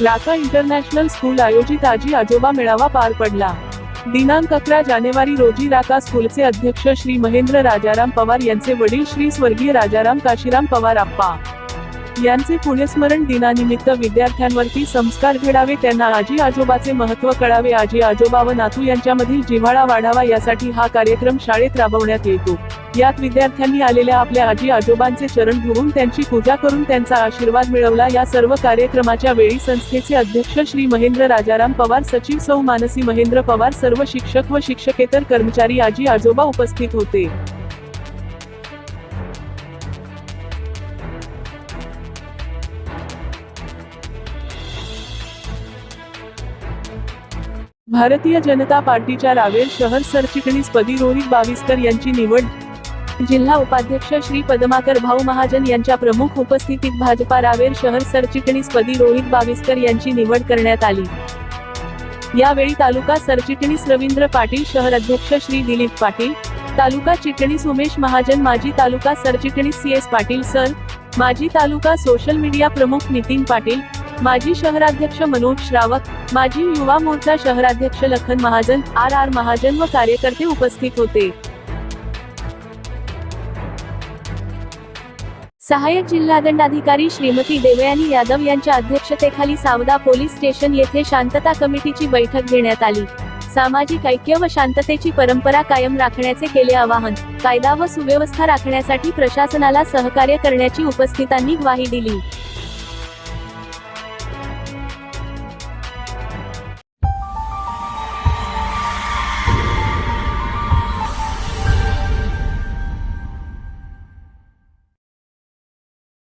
लाका international school आयोजित आजी आजोबा मेळावा पार पडला. दिनांक अकरा जानेवारी रोजी राका स्कूलचे अध्यक्ष श्री महेंद्र राजाराम पवार यांचे वडील श्री स्वर्गीय राजाराम काशीराम पवार आप्पा. यांचे पुण्यस्मरण दिनानिमित्त विद्यार्थ्यांवरती संस्कार घडावे त्यांना आजी आजोबाचे महत्त्व कळावे. आजी आजोबा व नातू यांच्यामधील जिव्हाळा वाढावा यासाठी हा कार्यक्रम शाळेत राबवण्यात येतो. यात विद्यार्थ्यांनी आलेल्या आपल्या आजी आजोबांचे चरण धुवून त्यांची पूजा करून त्यांचा आशीर्वाद मिळवला. या सर्व कार्यक्रमाच्या वेळी संस्थेचे अध्यक्ष श्री महेंद्र राजाराम पवार सचिव सौ मानसी महेंद्र पवार सर्व शिक्षक व शिक्षकेतर कर्मचारी आजी आजोबा उपस्थित होते. भारतीय जनता पार्टीच्या रावेर शहर सरचिटणीसपदी रोहित बाविस्कर यांची निवड. जिल्हा उपाध्यक्ष श्री पदमाकर भाऊ महाजन यांच्या प्रमुख उपस्थितीत भाजपा रावेर शहर सरचिटणीसपदी रोहित बाविस्कर यांची निवड करण्यात आली. यावेळी तालुका सरचिटणीस रवींद्र पाटील शहर अध्यक्ष श्री दिलीप पाटील तालुका चिटणीस उमेश महाजन माजी तालुका सरचिटणीस सी एस पाटील सर माजी तालुका सोशल मीडिया प्रमुख नितीन पाटील माजी शहराध्यक्ष मनोज श्रावक माजी युवा मोर्चा शहराध्यक्ष लखन महाजन आर आर महाजन व कार्यकर्ते उपस्थित होते. सहाय्यक जिल्हादंडाधिकारी श्रीमती देवयानी यादव यांच्या अध्यक्षतेखाली सावदा पोलीस स्टेशन येथे शांतता कमिटीची बैठक घेण्यात आली. सामाजिक ऐक्य व शांततेची परंपरा कायम राखण्याचे केले आवाहन कायदा व सुव्यवस्था राखण्यासाठी प्रशासनाला सहकार्य करण्याची उपस्थितांनी ग्वाही दिली.